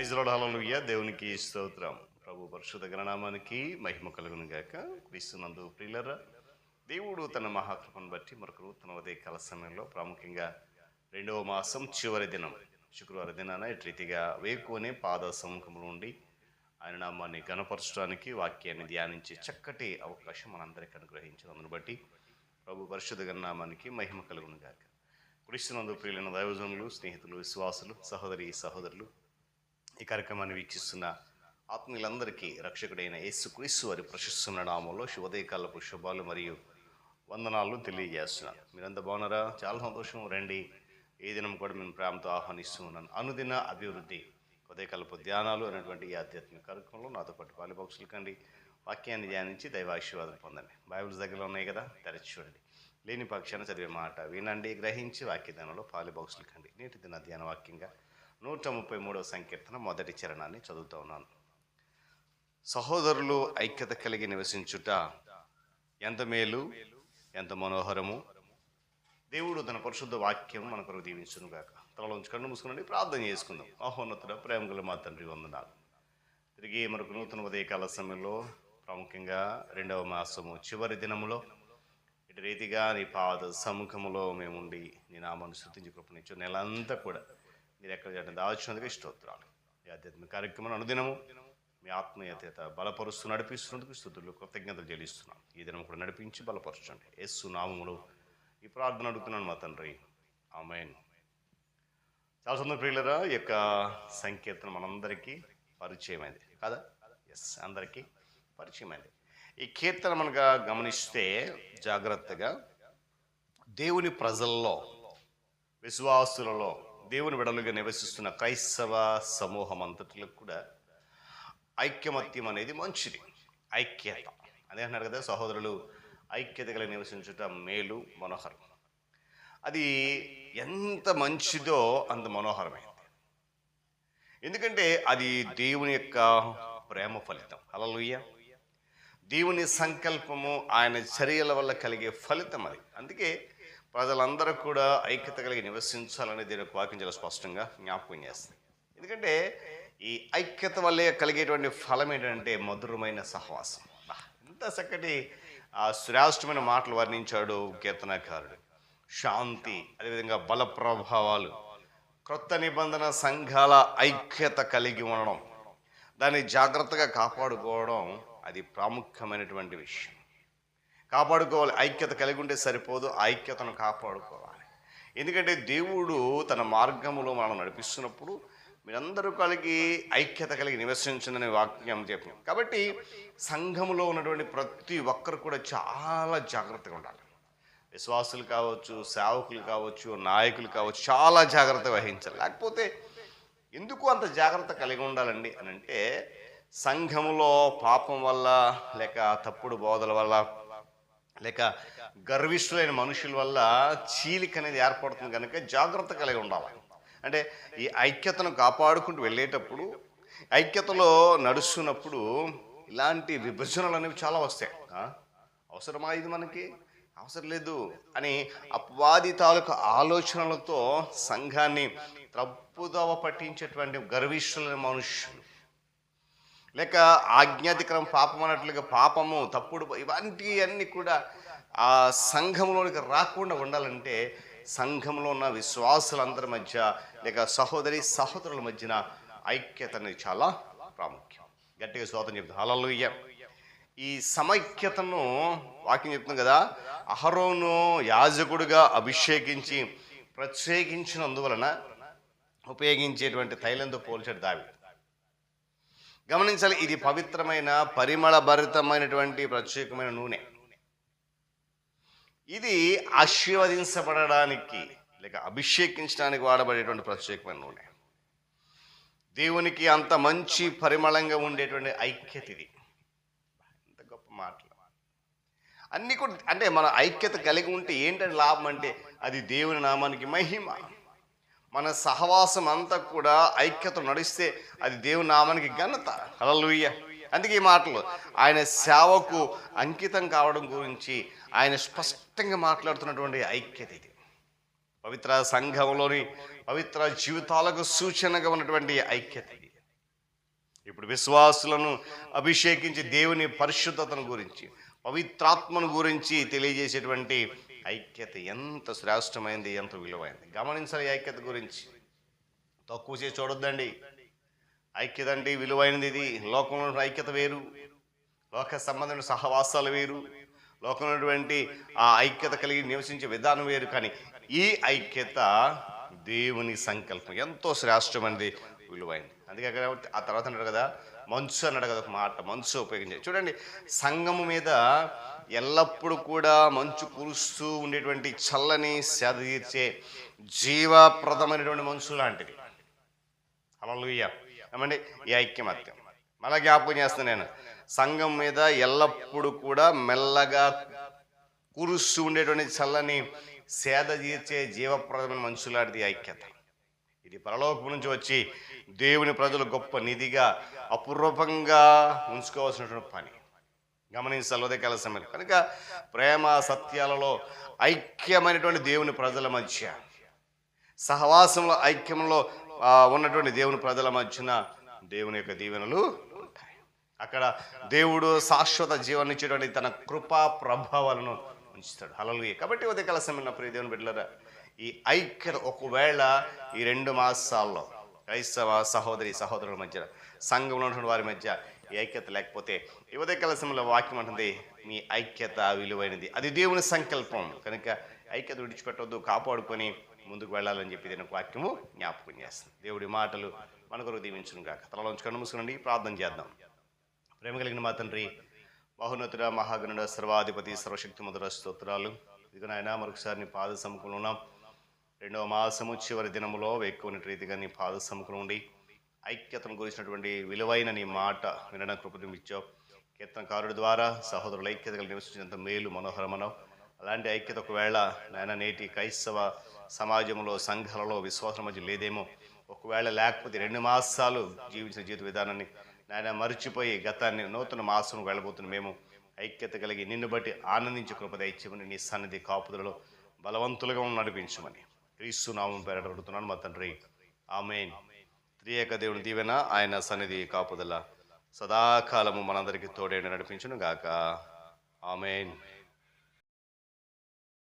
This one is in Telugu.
ప్రైజ్ హల్లెలూయా. దేవునికి స్తోత్రం. ప్రభు పరిశుద్ధ గణనామానికి మహిమ కలుగును గాక. క్రీస్తునందు ప్రియులరా దేవుడు తన మహాకృపను బట్టి మరొక నూతన ఉదయకాల సమయంలో ప్రాముఖ్యంగా రెండవ మాసం చివరి దినం శుక్రవారం దినాన ఇటు రీతిగా వేకునే పాద సముఖంలో ఉండి ఆయన నామాన్ని గణపరచడానికి వాక్యాన్ని ధ్యానించే చక్కటి అవకాశం మనందరికీ అనుగ్రహించినందును బట్టి ప్రభు పరిశుద్ధ గణనామానికి మహిమ కలుగును గాక. క్రీస్తునందు ప్రియులైన దైవజనులు స్నేహితులు విశ్వాసులు సహోదరి సహోదరులు ఈ కార్యక్రమాన్ని వీక్షిస్తున్న ఆత్మీయులందరికీ రక్షకుడైన యేసుక్రీస్తు వారి ప్రశస్తున్న నామంలో శుభోదయకాలపు శుభాలు మరియు వందనాలు తెలియజేస్తున్నాను. మీరంతా బాగున్నారా? చాలా సంతోషం. రండి. ఏ దినం కూడా మేము ప్రేమతో ఆహ్వానిస్తూ ఉన్నాను. అనుదిన అభివృద్ధి ఉదయకాలపు ధ్యానాలు అనేటువంటి ఈ ఆధ్యాత్మిక కార్యక్రమంలో నాతో పాటు పాలిపక్షులు కండి. వాక్యాన్ని ధ్యానించి దైవాశీర్వాదం పొందండి. బైబిల్స్ దగ్గర ఉన్నాయి కదా? తెరచి చూడండి. లేని పక్షాన చదివే మాట వినండి గ్రహించి వాక్యదానంలో పాలిబాక్సులు కండి. నేటి దిన ధ్యాన వాక్యంగా నూట ముప్పై మూడవ సంకీర్తన మొదటి చరణాన్ని చదువుతా ఉన్నాను. సహోదరులు ఐక్యత కలిగి నివసించుట ఎంత మేలు ఎంత మనోహరము. దేవుడు తన పరిశుద్ధ వాక్యం మన కొరకు దీవించును గాక తలలోంచి కన్ను మూసుకునండి ప్రార్థన చేసుకుందాం. మహోన్నతుడ ప్రేమగల మా తండ్రి వందనాలు. తిరిగి మనకు నూతన ఉదయకాల సమయంలో ప్రాముఖ్యంగా రెండవ మాసము చివరి దినములో ఇటు రీతిగా నీ పాద సముఖములో మేము ఉండి నీ నామాను శృతించి కృపణించు నెలంతా కూడా మీరు ఎక్కడ చేయడం దాచినందుకు స్తోత్రాలు. ఈ ఆధ్యాత్మిక కార్యక్రమం అనుదినము. మీ ఆత్మీయత బలపరుస్తూ నడిపిస్తున్నందుకు స్థుతులు కృతజ్ఞతలు చెల్లిస్తున్నాం. ఈ దినం కూడా నడిపించి బలపరచండి. ఎస్సు నామములు ఈ ప్రార్థన అడుగుతున్నాను మా తండ్రి. ఆమెన్. చాలా సుందర ప్రియులరా ఈ యొక్క సంకీర్తన మనందరికీ పరిచయమైంది. కదా? ఎస్ అందరికీ పరిచయమైంది. ఈ కీర్తన మనగా గమనిస్తే జాగ్రత్తగా దేవుని ప్రజల్లో విశ్వాసులలో దేవుని విడలుగా నివసిస్తున్న క్రైస్తవ సమూహం అంతటిలో కూడా ఐక్యమత్యం అనేది మంచిది. ఐక్యత. అదే అన్నారు కదా సహోదరులు ఐక్యత కలిగి నివసించుట మేలు మనోహరం. అది ఎంత మంచిదో అంత మనోహరమైంది. ఎందుకంటే అది దేవుని యొక్క ప్రేమ ఫలితం. అలలుయ్య దేవుని సంకల్పము ఆయన చర్యల వల్ల కలిగే ఫలితం అది. అందుకే ప్రజలందరూ కూడా ఐక్యత కలిగి నివసించాలని దీని యొక్క వాక్యం చాలా స్పష్టంగా జ్ఞాపకం చేస్తుంది. ఎందుకంటే ఈ ఐక్యత వల్లే కలిగేటువంటి ఫలం ఏంటంటే మధురమైన సహవాసం. ఎంత చక్కటి ఆ శ్రేష్టమైన మాటలు వర్ణించాడు కీర్తనకారుడు. శాంతి అదేవిధంగా బల ప్రభావాలు క్రొత్త నిబంధన సంఘాల ఐక్యత కలిగి ఉండడం దాన్ని జాగ్రత్తగా కాపాడుకోవడం అది ప్రాముఖ్యమైనటువంటి విషయం. కాపాడుకోవాలి. ఐక్యత కలిగి ఉంటే సరిపోదు. ఐక్యతను కాపాడుకోవాలి. ఎందుకంటే దేవుడు తన మార్గములో మనం నడిపిస్తున్నప్పుడు మీరందరూ కలిగి ఐక్యత కలిగి నివసించండి వాక్యం చెప్పాం కాబట్టి సంఘములో ఉన్నటువంటి ప్రతి ఒక్కరు కూడా చాలా జాగ్రత్తగా ఉండాలి. విశ్వాసులు కావచ్చు సేవకులు కావచ్చు నాయకులు కావచ్చు చాలా జాగ్రత్త వహించాలి. లేకపోతే ఎందుకు అంత జాగ్రత్త కలిగి ఉండాలండి అని అంటే సంఘములో పాపం వల్ల లేక తప్పుడు బోధల వల్ల లేక గర్విష్ఠులైన మనుషుల వల్ల చీలిక అనేది ఏర్పడుతుంది కనుక జాగ్రత్త కలిగి ఉండాలి. అంటే ఈ ఐక్యతను కాపాడుకుంటూ వెళ్ళేటప్పుడు ఐక్యతలో నడుస్తున్నప్పుడు ఇలాంటి విభజనలు అనేవి చాలా వస్తాయి. అవసరమా ఇది మనకి? అవసరం లేదు అని అపవాది తాలూకు ఆలోచనలతో సంఘాన్ని తప్పుదవ పట్టించేటువంటి గర్విష్ఠులైన మనుషులు లేక ఆజ్ఞాతిక్రమం పాపం అన్నట్లుగా పాపము తప్పుడు ఇవన్నీ అన్నీ కూడా ఆ సంఘంలోనికి రాకుండా ఉండాలంటే సంఘంలో ఉన్న విశ్వాసులందరి మధ్య లేక సహోదరి సహోదరుల మధ్యన ఐక్యత అనేది చాలా ప్రాముఖ్యం. గట్టిగా స్తోత్రం చెప్తాను హల్లెలూయా. ఈ సమైక్యతను వాక్యం చెప్తుంది కదా అహరోను యాజకుడుగా అభిషేకించి ప్రత్యేకించినందువలన ఉపయోగించేటువంటి తైలంతో పోల్చాడు దావి గమనించాలి ఇది పవిత్రమైన పరిమళ భరితమైనటువంటి ప్రత్యేకమైన నూనె. ఇది ఆశీర్వదించబడడానికి లేక అభిషేకించడానికి వాడబడేటువంటి ప్రత్యేకమైన నూనె. దేవునికి అంత మంచి పరిమళంగా ఉండేటువంటి ఐక్యత ఇది. ఎంత గొప్ప మాటలు. అన్ని కూడా అంటే మన ఐక్యత కలిగి ఉంటే ఏంటంటే లాభం అంటే అది దేవుని నామానికి మహిమ. మన సహవాసం అంతా కూడా ఐక్యత నడిస్తే అది దేవుని నామానికి ఘనత. హల్లెలూయా. అందుకే ఈ మాటలు ఆయన సేవకు అంకితం కావడం గురించి ఆయన స్పష్టంగా మాట్లాడుతున్నటువంటి ఐక్యత ఇది. పవిత్ర సంఘంలోని పవిత్ర జీవితాలకు సూచనగా ఉన్నటువంటి ఐక్యత ఇది. ఇప్పుడు విశ్వాసులను అభిషేకించి దేవుని పరిశుద్ధతను గురించి పవిత్రాత్మను గురించి తెలియజేసేటువంటి ఐక్యత ఎంత శ్రేష్టమైంది ఎంత విలువైంది. గమనించాలి ఐక్యత గురించి. తక్కువ చేసి చూడొద్దండి. ఐక్యత అంటే విలువైనది ఇది. లోకంలో ఐక్యత వేరు. లోక సంబంధమైన సహవాసాలు వేరు. లోకంలో ఉన్నటువంటి ఆ ఐక్యత కలిగి నివసించే విధానం వేరు. కానీ ఈ ఐక్యత దేవుని సంకల్పం. ఎంతో శ్రేష్టమైనది విలువైంది అందుకే ఆ తర్వాత అంటారు కదా మంచు అని అడగదు ఒక మాట మంచు ఉపయోగించే. చూడండి సంగము మీద ఎల్లప్పుడూ కూడా మంచు కురుస్తూ ఉండేటువంటి చల్లని సేద తీర్చే జీవప్రదమైనటువంటి మంచు లాంటిది. హల్లెలూయా. ఏమండి? ఈ ఐక్యమత్యం. మళ్ళా జ్ఞాపకం చేస్తాను నేను. సంఘం మీద ఎల్లప్పుడూ కూడా మెల్లగా కురుస్తూ ఉండేటువంటి చల్లని సేద తీర్చే జీవప్రదమైన మనుషులాంటిది ఐక్యత. ఇది పరలోకం నుంచి వచ్చి దేవుని ప్రజలు గొప్ప నిధిగా అపూర్వకంగా ఉంచుకోవాల్సినటువంటి పని. గమనించాలి ఉదయకాల సమయం కనుక ప్రేమ సత్యాలలో ఐక్యమైనటువంటి దేవుని ప్రజల మధ్య సహవాసంలో ఐక్యంలో ఉన్నటువంటి దేవుని ప్రజల మధ్యన దేవుని యొక్క దీవెనలు ఉంటాయి. అక్కడ దేవుడు శాశ్వత జీవనిచ్చేటువంటి తన కృపా ప్రభావాలను ఉంచుతాడు. హలలు కాబట్టి ఉదయకాల సమయం నా ప్రియ దేవుని బిడ్డలరా ఈ ఐక్యత ఒకవేళ ఈ రెండు మాసాల్లో క్రైస్తవ సహోదరి సహోదరుల మధ్య సంఘంలో ఉన్నటువంటి వారి మధ్య ఈ ఐక్యత లేకపోతే యువత కలసంలో వాక్యం అంటుంది మీ ఐక్యత విలువైనది. అది దేవుని సంకల్పం. కనుక ఐక్యత విడిచిపెట్టొద్దు కాపాడుకొని ముందుకు వెళ్ళాలని చెప్పి దీని వాక్యము జ్ఞాపకం చేస్తుంది దేవుడి మాటలు మన కొరకు దీవించును కాక తలలోంచి ప్రార్థన చేద్దాం. ప్రేమ కలిగిన మా తండ్రి మహోన్నతుడ మహాగణుడ సర్వాధిపతి సర్వశక్తి మధుర స్తోత్రాలు. ఇదిగో నాయన మరొకసారి నీ పాద సముఖంలో ఉన్నాం. రెండవ మాసము చివరి దినములో ఎక్కువ రీతిగా నీ పాద సముఖం ఉండి ఐక్యతను గురించినటువంటి విలువైన నీ మాట వినడం కృపదం ఇచ్చావు. కీర్తనకారుడి ద్వారా సహోదరుల ఐక్యత కలిగి నివసించినంత మేలు మనోహరమనం అలాంటి ఐక్యత ఒకవేళ నాయన నేటి క్రైస్తవ సమాజంలో సంఘాలలో విశ్వాసం మధ్య లేదేమో ఒకవేళ లేకపోతే రెండు మాసాలు జీవించిన జీవిత విధానాన్ని నాయన మర్చిపోయి గతాన్ని నూతన మాసం వెళ్ళబోతున్న మేము ఐక్యత కలిగి నిన్ను బట్టి ఆనందించే కృపద దయచేమని నీ సన్నిధి కాపుదలలో బలవంతులుగా నడిపించమని. క్రీస్తు నామం పేరట అడుగుతున్నాను మా తండ్రి. ఆమెన్. త్రియేక దేవుని దీవెన ఆయన సన్నిధి కాపుదల. సదాకాలము మనందరికీ తోడేండి నడిపించును గాక ఆమెన్.